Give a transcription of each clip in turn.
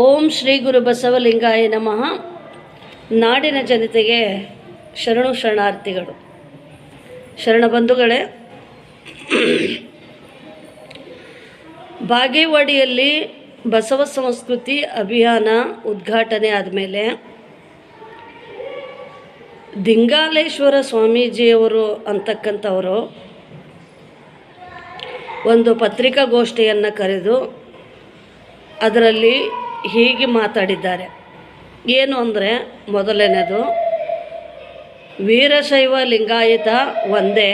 ಓಂ ಶ್ರೀ ಗುರು ಬಸವಲಿಂಗಾಯ ನಮಃ. ನಾಡಿನ ಜನತೆಗೆ ಶರಣು ಶರಣಾರ್ಥಿಗಳು. ಶರಣ ಬಂಧುಗಳೇ, ಬಾಗೇವಾಡಿಯಲ್ಲಿ ಬಸವ ಸಂಸ್ಕೃತಿ ಅಭಿಯಾನ ಉದ್ಘಾಟನೆ ಆದಮೇಲೆ ದಿಂಗಾಲೇಶ್ವರ ಸ್ವಾಮೀಜಿಯವರು ಅಂತಕ್ಕಂಥವರು ಒಂದು ಪತ್ರಿಕಾಗೋಷ್ಠಿಯನ್ನು ಕರೆದು ಅದರಲ್ಲಿ ಹೀಗೆ ಮಾತಾಡಿದ್ದಾರೆ. ಏನು ಅಂದರೆ, ಮೊದಲನೇದು, ವೀರಶೈವ ಲಿಂಗಾಯತ ಒಂದೇ.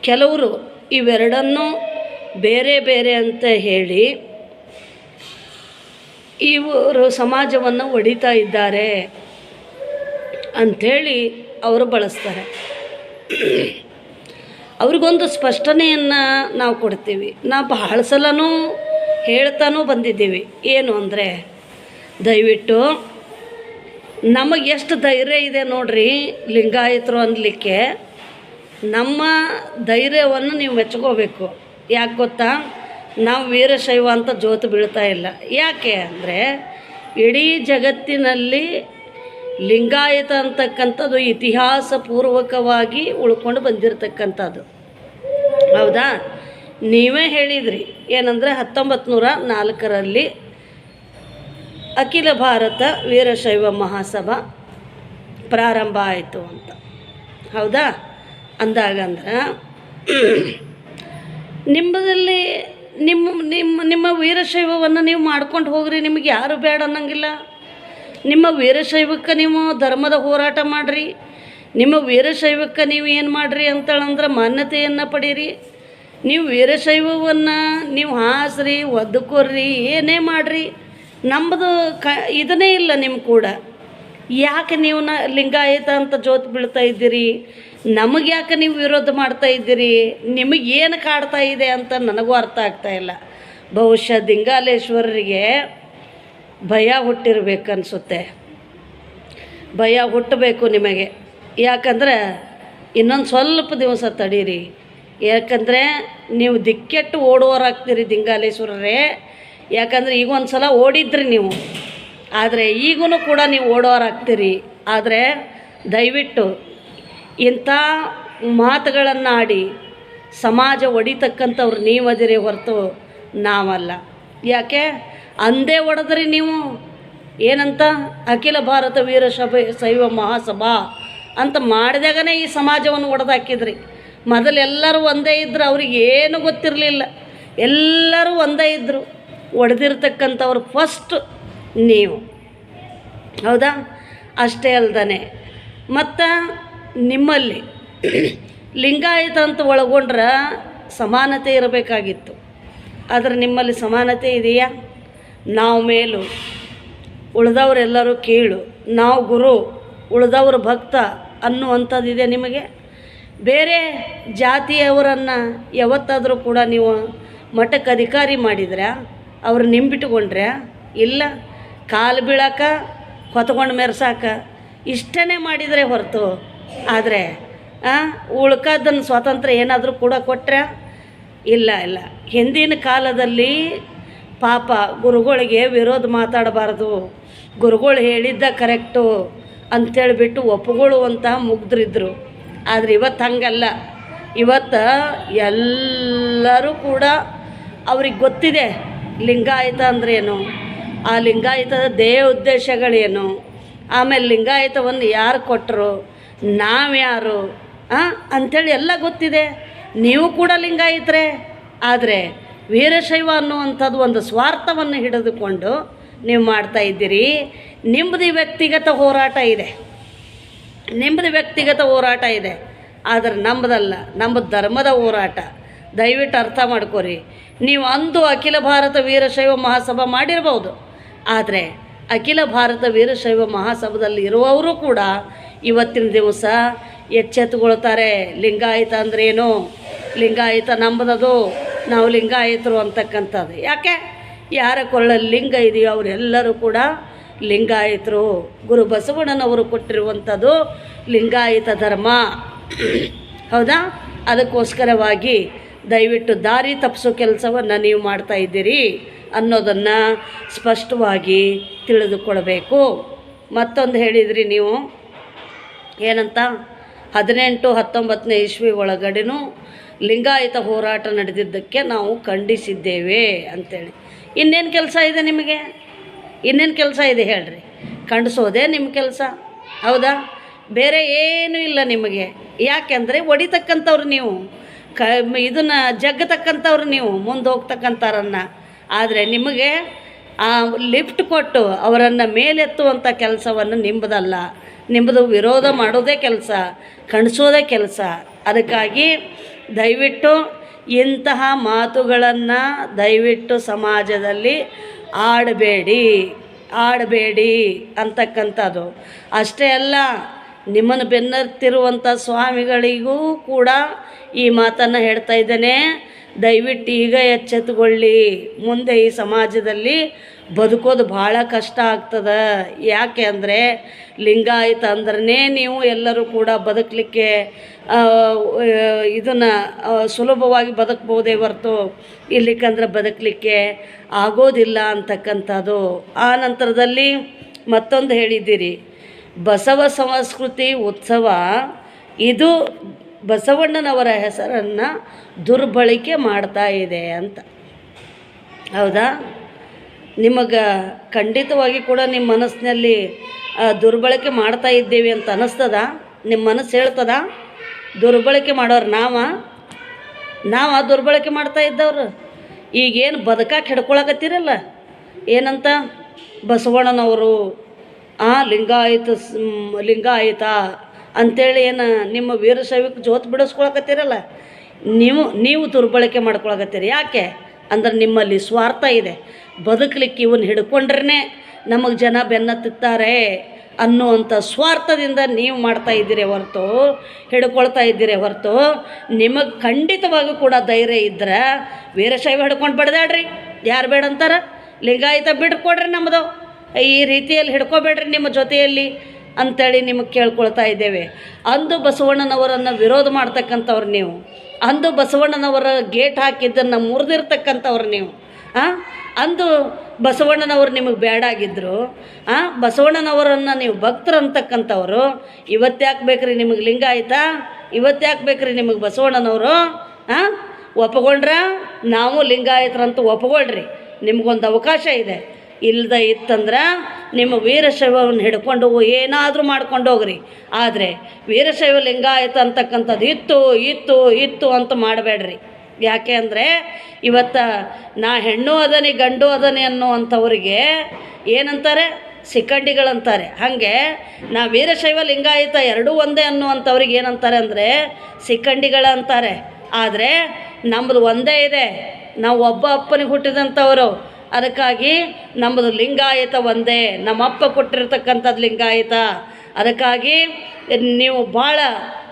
ಕೆಲವರು ಇವೆರಡನ್ನೂ ಬೇರೆ ಬೇರೆ ಅಂತ ಹೇಳಿ, ಇವರು ಸಮಾಜವನ್ನು ಒಡಿತಾ ಇದ್ದಾರೆ ಅಂಥೇಳಿ ಅವರು ಬಳಸ್ತಾರೆ. ಅವ್ರಿಗೊಂದು ಸ್ಪಷ್ಟನೆಯನ್ನು ನಾವು ಕೊಡ್ತೀವಿ. ನಾವು ಬಹಳ ಸಲನೂ ಹೇಳ್ತಾನೂ ಬಂದಿದ್ದೀವಿ. ಏನು ಅಂದರೆ, ದಯವಿಟ್ಟು ನಮಗೆ ಎಷ್ಟು ಧೈರ್ಯ ಇದೆ ನೋಡ್ರಿ ಲಿಂಗಾಯತರು ಅನ್ನಲಿಕ್ಕೆ ನಮ್ಮ ಧೈರ್ಯವನ್ನು ನೀವು ಮೆಚ್ಕೋಬೇಕು. ಯಾಕೆ ಗೊತ್ತಾ? ನಾವು ವೀರಶೈವ ಅಂತ ಜೋತು ಬೀಳ್ತಾ ಇಲ್ಲ. ಯಾಕೆ ಅಂದರೆ, ಇಡೀ ಜಗತ್ತಿನಲ್ಲಿ ಲಿಂಗಾಯತ ಅಂತಕ್ಕಂಥದ್ದು ಇತಿಹಾಸ ಪೂರ್ವಕವಾಗಿ ಉಳ್ಕೊಂಡು ಬಂದಿರತಕ್ಕಂಥದ್ದು. ಹೌದಾ? ನೀವೇ ಹೇಳಿದ್ರಿ. ಏನಂದರೆ ಹತ್ತೊಂಬತ್ತು ನೂರ ನಾಲ್ಕರಲ್ಲಿ ಅಖಿಲ ಭಾರತ ವೀರಶೈವ ಮಹಾಸಭಾ ಪ್ರಾರಂಭ ಆಯಿತು ಅಂತ. ಹೌದಾ? ಅಂದಾಗಂದ್ರೆ ನಿಮ್ಮದಲ್ಲಿ ನಿಮ್ಮ ನಿಮ್ಮ ನಿಮ್ಮ ವೀರಶೈವವನ್ನು ನೀವು ಮಾಡ್ಕೊಂಡು ಹೋಗ್ರಿ, ನಿಮಗೆ ಯಾರು ಬೇಡ ಅನ್ನಂಗಿಲ್ಲ. ನಿಮ್ಮ ವೀರಶೈವಕ್ಕೆ ನೀವು ಧರ್ಮದ ಹೋರಾಟ ಮಾಡಿರಿ. ನಿಮ್ಮ ವೀರಶೈವಕ್ಕೆ ನೀವು ಏನು ಮಾಡಿರಿ ಅಂತೇಳಂದ್ರೆ ಮಾನ್ಯತೆಯನ್ನು ಪಡೀರಿ. ನೀವು ವೀರಶೈವವನ್ನು ನೀವು ಹಾಸ್ರಿ ಒದ್ದುಕೊರ್ರಿ ಏನೇ ಮಾಡಿರಿ ನಮ್ಮದು ಕ, ಇದನ್ನೇ ಇಲ್ಲ ನಿಮ್ಮ ಕೂಡ. ಯಾಕೆ ನೀವು ನ, ಲಿಂಗಾಯತ ಅಂತ ಜೋತು ಬೀಳ್ತಾ ಇದ್ದೀರಿ? ನಮಗೆ ಯಾಕೆ ನೀವು ವಿರೋಧ ಮಾಡ್ತಾ ಇದ್ದೀರಿ? ನಿಮಗೆ ಏನು ಕಾಡ್ತಾ ಇದೆ ಅಂತ ನನಗೂ ಅರ್ಥ ಆಗ್ತಾ ಇಲ್ಲ. ಬಹುಶಃ ದಿಂಗಾಲೇಶ್ವರರಿಗೆ ಭಯ ಹುಟ್ಟಿರಬೇಕು ಅನಿಸುತ್ತೆ ಭಯ ಹುಟ್ಟಬೇಕು ನಿಮಗೆ. ಯಾಕಂದ್ರೆ ಇನ್ನೊಂದು ಸ್ವಲ್ಪ ದಿವಸ ತಡೀರಿ. ಯಾಕಂದರೆ ನೀವು ದಿಕ್ಕೆಟ್ಟು ಓಡುವರಾಗ್ತೀರಿ ದಿಂಗಾಲೇಶ್ವರರೇ. ಯಾಕಂದರೆ ಈಗ ಒಂದು ಸಲ ಓಡಿದ್ರಿ ನೀವು. ಆದರೆ ಈಗೂ ಕೂಡ ನೀವು ಓಡೋರಾಗ್ತೀರಿ ಆದರೆ ದಯವಿಟ್ಟು ಇಂಥ ಮಾತುಗಳನ್ನು ಆಡಿ ಸಮಾಜ ಒಡಿತಕ್ಕಂಥವ್ರು ನೀವು ಅದಿರಿ ಹೊರತು ನಾವಲ್ಲ. ಯಾಕೆ? ಅಂದೇ ಒಡೆದ್ರಿ ನೀವು. ಏನಂತ? ಅಖಿಲ ಭಾರತ ವೀರಶಭೆ ಶೈವ ಮಹಾಸಭಾ ಅಂತ ಮಾಡಿದಾಗನೇ ಈ ಸಮಾಜವನ್ನು ಒಡೆದಾಕಿದ್ರಿ. ಮೊದಲು ಎಲ್ಲರೂ ಒಂದೇ ಇದ್ದರು ಅವ್ರಿಗೆ ಏನು ಗೊತ್ತಿರಲಿಲ್ಲ. ಎಲ್ಲರೂ ಒಂದೇ ಇದ್ದರು ಒಡೆದಿರ್ತಕ್ಕಂಥವ್ರು ಫಸ್ಟ್ ನೀವು. ಹೌದಾ? ಅಷ್ಟೇ ಅಲ್ದನೆ. ಮತ್ತು ನಿಮ್ಮಲ್ಲಿ ಲಿಂಗಾಯತ ಅಂತ ಒಳಗೊಂಡ್ರೆ ಸಮಾನತೆ ಇರಬೇಕಾಗಿತ್ತು. ಆದರೆ ನಿಮ್ಮಲ್ಲಿ ಸಮಾನತೆ ಇದೆಯಾ? ನಾವು ಮೇಲು. ಉಳಿದವರೆಲ್ಲರೂ ಕೀಳು. ನಾವು ಗುರು, ಉಳಿದವರು ಭಕ್ತ ಅನ್ನುವಂಥದ್ದಿದೆ ನಿಮಗೆ? ಬೇರೆ ಜಾತಿಯವರನ್ನು ಯಾವತ್ತಾದರೂ ಕೂಡ ನೀವು ಮಠಕ್ಕೆ ಅಧಿಕಾರಿ ಮಾಡಿದ್ರೆ, ಅವ್ರು ನಿಂಬಿಟ್ಕೊಂಡ್ರೆ, ಇಲ್ಲ ಕಾಲು ಬೀಳಾಕ, ಹೊತ್ಕೊಂಡು ಮೆರ್ಸಾಕ ಇಷ್ಟನೇ ಮಾಡಿದರೆ ಹೊರತು. ಆದರೆ ಉಳ್ಕದನ್ನು ಸ್ವಾತಂತ್ರ್ಯ ಏನಾದರೂ ಕೂಡ ಕೊಟ್ಟರೆ ಇಲ್ಲ ಇಲ್ಲ. ಹಿಂದಿನ ಕಾಲದಲ್ಲಿ ಪಾಪ ಗುರುಗಳಿಗೆ ವಿರೋಧ ಮಾತಾಡಬಾರ್ದು. ಗುರುಗಳು ಹೇಳಿದ್ದ ಕರೆಕ್ಟು ಅಂಥೇಳಿಬಿಟ್ಟು ಅಂತ ಮುಗ್ಧರಿದ್ದರು ಆದರೆ ಇವತ್ತು ಹಂಗಲ್ಲ. ಇವತ್ತು ಎಲ್ಲರೂ ಕೂಡ ಅವ್ರಿಗೆ ಗೊತ್ತಿದೆ ಲಿಂಗಾಯತ ಅಂದ್ರೇನು? ಆ ಲಿಂಗಾಯತದ ದೇಹ ಉದ್ದೇಶಗಳೇನು? ಆಮೇಲೆ ಲಿಂಗಾಯತವನ್ನು ಯಾರು ಕೊಟ್ಟರು ನಾವ್ಯಾರು ಅಂಥೇಳಿ ಎಲ್ಲ ಗೊತ್ತಿದೆ. ನೀವು ಕೂಡ ಲಿಂಗಾಯಿತ್ರೆ. ಆದರೆ ವೀರಶೈವ ಅನ್ನುವಂಥದ್ದು ಒಂದು ಸ್ವಾರ್ಥವನ್ನು ಹಿಡಿದುಕೊಂಡು ನೀವು ಮಾಡ್ತಾ ಇದ್ದೀರಿ. ನಿಮ್ಮದು ವ್ಯಕ್ತಿಗತ ಹೋರಾಟ ಇದೆ. ನಿಮ್ಮದು ವ್ಯಕ್ತಿಗತ ಹೋರಾಟ ಇದೆ, ಆದರೆ ನಮ್ಮದಲ್ಲ ನಮ್ಮ ಧರ್ಮದ ಹೋರಾಟ. ದಯವಿಟ್ಟು ಅರ್ಥ ಮಾಡ್ಕೊರಿ. ನೀವು ಅಂದು ಅಖಿಲ ಭಾರತ ವೀರಶೈವ ಮಹಾಸಭಾ ಮಾಡಿರ್ಬೋದು, ಆದರೆ ಅಖಿಲ ಭಾರತ ವೀರಶೈವ ಮಹಾಸಭದಲ್ಲಿ ಇರುವವರು ಕೂಡ ಇವತ್ತಿನ ದಿವಸ ಎಚ್ಚೆತ್ತುಕೊಳ್ತಾರೆ ಲಿಂಗಾಯತ ಅಂದ್ರೇನು ಲಿಂಗಾಯತ ನಂಬದದು, ನಾವು ಲಿಂಗಾಯಿತರು ಅಂತಕ್ಕಂಥದ್ದು. ಯಾಕೆ? ಯಾರ ಕೊಳ್ಳಲ್ಲಿ ಲಿಂಗ ಇದೆಯೋ ಅವರೆಲ್ಲರೂ ಕೂಡ ಲಿಂಗಾಯತರು ಗುರು ಬಸವಣ್ಣನವರು ಕೊಟ್ಟಿರುವಂಥದ್ದು ಲಿಂಗಾಯತ ಧರ್ಮ. ಹೌದಾ? ಅದಕ್ಕೋಸ್ಕರವಾಗಿ ದಯವಿಟ್ಟು ದಾರಿ ತಪ್ಪಿಸೋ ಕೆಲಸವನ್ನು ನೀವು ಮಾಡ್ತಾ ಇದ್ದೀರಿ ಅನ್ನೋದನ್ನು ಸ್ಪಷ್ಟವಾಗಿ ತಿಳಿದುಕೊಳ್ಬೇಕು ಮತ್ತೊಂದು ಹೇಳಿದ್ರಿ ನೀವು, ಏನಂತ? ಹದಿನೆಂಟು ಹತ್ತೊಂಬತ್ತನೇ ಇಸ್ವಿ ಒಳಗಡೆನೂ ಲಿಂಗಾಯತ ಹೋರಾಟ ನಡೆದಿದ್ದಕ್ಕೆ ನಾವು ಖಂಡಿಸಿದ್ದೇವೆ ಅಂತೇಳಿ. ಇನ್ನೇನು ಕೆಲಸ ಇದೆ ನಿಮಗೆ? ಇನ್ನೇನು ಕೆಲಸ ಇದೆ ಹೇಳ್ರಿ. ಕಂಡಿಸೋದೇ ನಿಮ್ಮ ಕೆಲಸ. ಹೌದಾ? ಬೇರೆ ಏನೂ ಇಲ್ಲ ನಿಮಗೆ. ಯಾಕೆಂದರೆ ಒಡಿತಕ್ಕಂಥವ್ರು ನೀವು. ಕ, ಇದನ್ನು ಜಗ್ಗತಕ್ಕಂಥವ್ರು ನೀವು, ಮುಂದೆ ಹೋಗ್ತಕ್ಕಂಥವ್ರನ್ನ. ಆದರೆ ನಿಮಗೆ ಆ ಲಿಫ್ಟ್ ಕೊಟ್ಟು ಅವರನ್ನು ಮೇಲೆತ್ತುವಂಥ ಕೆಲಸವನ್ನು ನಿಂಬದಲ್ಲ ನಿಮ್ಮದು ವಿರೋಧ ಮಾಡೋದೇ ಕೆಲಸ ಕಣಿಸೋದೇ ಕೆಲಸ. ಅದಕ್ಕಾಗಿ ದಯವಿಟ್ಟು ಇಂತಹ ಮಾತುಗಳನ್ನು ದಯವಿಟ್ಟು ಸಮಾಜದಲ್ಲಿ ಆಡಬೇಡಿ ಆಡಬೇಡಿ ಅಂತಕ್ಕಂಥದ್ದು. ಅಷ್ಟೇ ಅಲ್ಲ, ನಿಮ್ಮನ್ನು ಬೆನ್ನತ್ತಿರುವಂಥ ಸ್ವಾಮಿಗಳಿಗೂ ಕೂಡ ಈ ಮಾತನ್ನು ಹೇಳ್ತಾ ಇದ್ದೇನೆ. ದಯವಿಟ್ಟು ಈಗ ಎಚ್ಚೆತ್ತುಕೊಳ್ಳಿ. ಮುಂದೆ ಈ ಸಮಾಜದಲ್ಲಿ ಬದುಕೋದು ಭಾಳ ಕಷ್ಟ ಆಗ್ತದೆ. ಯಾಕೆ ಅಂದರೆ ಲಿಂಗಾಯಿತ ಅಂದ್ರೆ ನೀವು ಎಲ್ಲರೂ ಕೂಡ ಬದುಕಲಿಕ್ಕೆ ಇದನ್ನು ಸುಲಭವಾಗಿ ಬದುಕ್ಬೋದೇ ಹೊರ್ತು ಇಲ್ಲಿಕಂದ್ರೆ ಬದುಕಲಿಕ್ಕೆ ಆಗೋದಿಲ್ಲ ಅಂತಕ್ಕಂಥದ್ದು. ಆ ನಂತರದಲ್ಲಿ ಮತ್ತೊಂದು ಹೇಳಿದ್ದೀರಿ. ಬಸವ ಸಂಸ್ಕೃತಿ ಉತ್ಸವ, ಇದು ಬಸವಣ್ಣನವರ ಹೆಸರನ್ನು ದುರ್ಬಳಕೆ ಮಾಡ್ತಾ ಇದೆ ಅಂತ. ಹೌದಾ? ನಿಮಗೆ ಖಂಡಿತವಾಗಿ ಕೂಡ ನಿಮ್ಮ ಮನಸ್ಸಿನಲ್ಲಿ ಆ, ದುರ್ಬಳಕೆ ಮಾಡ್ತಾ ಇದ್ದೇವೆ ಅಂತ ಅನ್ನಿಸ್ತದ ನಿಮ್ಮ ಮನಸ್ಸು ಹೇಳ್ತದ? ದುರ್ಬಳಕೆ ಮಾಡೋರು ನಾವ? ನಾವ ದುರ್ಬಳಕೆ ಮಾಡ್ತಾ ಇದ್ದವ್ರು. ಈಗೇನು ಬದುಕಾಕೆ ಹಿಡ್ಕೊಳಕತ್ತೀರಲ್ಲ? ಏನಂತ? ಬಸವಣ್ಣನವರು ಆ ಲಿಂಗಾಯತ ಲಿಂಗಾಯತ ಅಂತೇಳಿ ಏನು ನಿಮ್ಮ ವೀರಶೈವಕ್ಕೆ ಜೋತ್ ಬಿಡಿಸ್ಕೊಳಕತ್ತೀರಲ್ಲ? ನೀವು ನೀವು ದುರ್ಬಳಕೆ ಮಾಡ್ಕೊಳಕತ್ತೀರಿ. ಯಾಕೆ? ಅಂದ್ರೆ ನಿಮ್ಮಲ್ಲಿ ಸ್ವಾರ್ಥ ಇದೆ. ಬದುಕಲಿಕ್ಕೆ ಇವನ್ನ ಹಿಡ್ಕೊಂಡ್ರೇ ನಮಗೆ ಜನ ಬೆನ್ನತ್ತುತ್ತಾರೆ ಅನ್ನುವಂಥ ಸ್ವಾರ್ಥದಿಂದ ನೀವು ಮಾಡ್ತಾ ಇದ್ದೀರಿ ಹೊರತು, ಹಿಡ್ಕೊಳ್ತಾ ಇದ್ದೀರಿ ಹೊರತು, ನಿಮಗೆ ಖಂಡಿತವಾಗೂ ಕೂಡ ಧೈರ್ಯ ಇದ್ರೆ ವೀರಶೈವ ಹಿಡ್ಕೊಂಡು ಬಡ್ದಾಡ್ರಿ. ಯಾರು ಬೇಡ ಅಂತಾರ ಲಿಂಗಾಯತ ಬಿಡ್ಕೊಡ್ರಿ ನಮ್ಮದು ಈ ರೀತಿಯಲ್ಲಿ ಹಿಡ್ಕೊಬೇಡ್ರಿ ನಿಮ್ಮ ಜೊತೆಯಲ್ಲಿ. ಅಂತೇಳಿ ನಿಮಗೆ ಕೇಳ್ಕೊಳ್ತಾ ಇದ್ದೇವೆ. ಅಂದು ಬಸವಣ್ಣನವರನ್ನು ವಿರೋಧ ಮಾಡ್ತಕ್ಕಂಥವ್ರು ನೀವು. ಅಂದು ಬಸವಣ್ಣನವರ ಗೇಟ್ ಹಾಕಿದ್ದನ್ನು ಮುರಿದಿರ್ತಕ್ಕಂಥವ್ರು ನೀವು. ಹಾಂ ಅಂದು ಬಸವಣ್ಣನವರು ನಿಮಗೆ ಬೇಡಾಗಿದ್ದರು ಆ? ಬಸವಣ್ಣನವರನ್ನು ನೀವು ಭಕ್ತರು ಅಂತಕ್ಕಂಥವ್ರು. ಇವತ್ತ್ಯಾಕೆ ಬೇಕ್ರಿ ನಿಮಗೆ ಲಿಂಗಾಯತ ಇವತ್ತ್ಯಾಕೆ ಬೇಕ್ರಿ ನಿಮಗೆ ಬಸವಣ್ಣನವರು? ಹಾಂ ಒಪ್ಕೊಂಡ್ರ? ನಾವು ಲಿಂಗಾಯತರಂತೂ ಒಪ್ಕೊಳ್ರಿ. ನಿಮಗೊಂದು ಅವಕಾಶ ಇದೆ. ಇಲ್ಲದೆ ಇತ್ತಂದ್ರೆ ನಿಮ್ಮ ವೀರಶೈವವನ್ನು ಹಿಡ್ಕೊಂಡು ಏನಾದರೂ ಮಾಡ್ಕೊಂಡು ಹೋಗ್ರಿ. ಆದರೆ ವೀರಶೈವ ಲಿಂಗಾಯತ ಅಂತಕ್ಕಂಥದ್ದು ಇತ್ತು ಇತ್ತು ಇತ್ತು ಅಂತ ಮಾಡಬೇಡ್ರಿ. ಯಾಕೆ ಅಂದರೆ ಇವತ್ತು ನಾ ಹೆಣ್ಣು ಅದನಿ, ಗಂಡು ಅದನಿ ಅನ್ನುವಂಥವ್ರಿಗೆ ಏನಂತಾರೆ? ಸಿಕ್ಕಂಡಿಗಳಂತಾರೆ. ಹಾಗೆ ನಾ ವೀರಶೈವ ಲಿಂಗಾಯತ ಎರಡೂ ಒಂದೇ ಅನ್ನುವಂಥವ್ರಿಗೆ ಏನಂತಾರೆ ಅಂದರೆ ಸಿಕ್ಕಂಡಿಗಳ ಅಂತಾರೆ ಆದರೆ ನಮ್ಮದು ಒಂದೇ ಇದೆ. ನಾವು ಒಬ್ಬ ಅಪ್ಪನಿಗೆ ಹುಟ್ಟಿದಂಥವರು ಅದಕ್ಕಾಗಿ ನಮ್ಮದು ಲಿಂಗಾಯತ ಒಂದೇ, ನಮ್ಮಪ್ಪ ಕೊಟ್ಟಿರ್ತಕ್ಕಂಥದ್ದು ಲಿಂಗಾಯತ. ಅದಕ್ಕಾಗಿ ನೀವು ಭಾಳ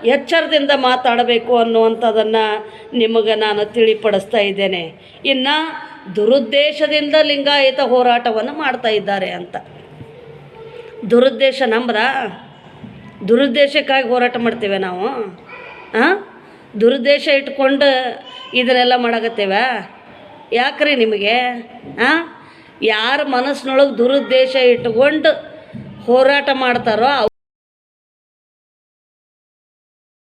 ಎಚ್ಚರದಿಂದ ಮಾತಾಡಬೇಕು ಅನ್ನುವಂಥದ್ದನ್ನು ನಿಮಗೆ ನಾನು ತಿಳಿಪಡಿಸ್ತಾ ಇದ್ದೇನೆ. ಇನ್ನು ದುರುದ್ದೇಶದಿಂದ ಲಿಂಗಾಯತ ಹೋರಾಟವನ್ನು ಮಾಡ್ತಾ ಇದ್ದಾರೆ ಅಂತ. ದುರುದ್ದೇಶ ನಂಬ್ರ? ದುರುದ್ದೇಶಕ್ಕಾಗಿ ಹೋರಾಟ ಮಾಡ್ತೇವೆ ನಾವು? ಹಾಂ ದುರುದ್ದೇಶ ಇಟ್ಕೊಂಡು ಇದನ್ನೆಲ್ಲ ಮಾಡಕತ್ತೇವ? ಯಾಕ್ರಿ ನಿಮಗೆ ಹಾಂ ಯಾರ ಮನಸ್ಸಿನೊಳಗೆ ದುರುದ್ದೇಶ ಇಟ್ಕೊಂಡು ಹೋರಾಟ ಮಾಡ್ತಾರೋ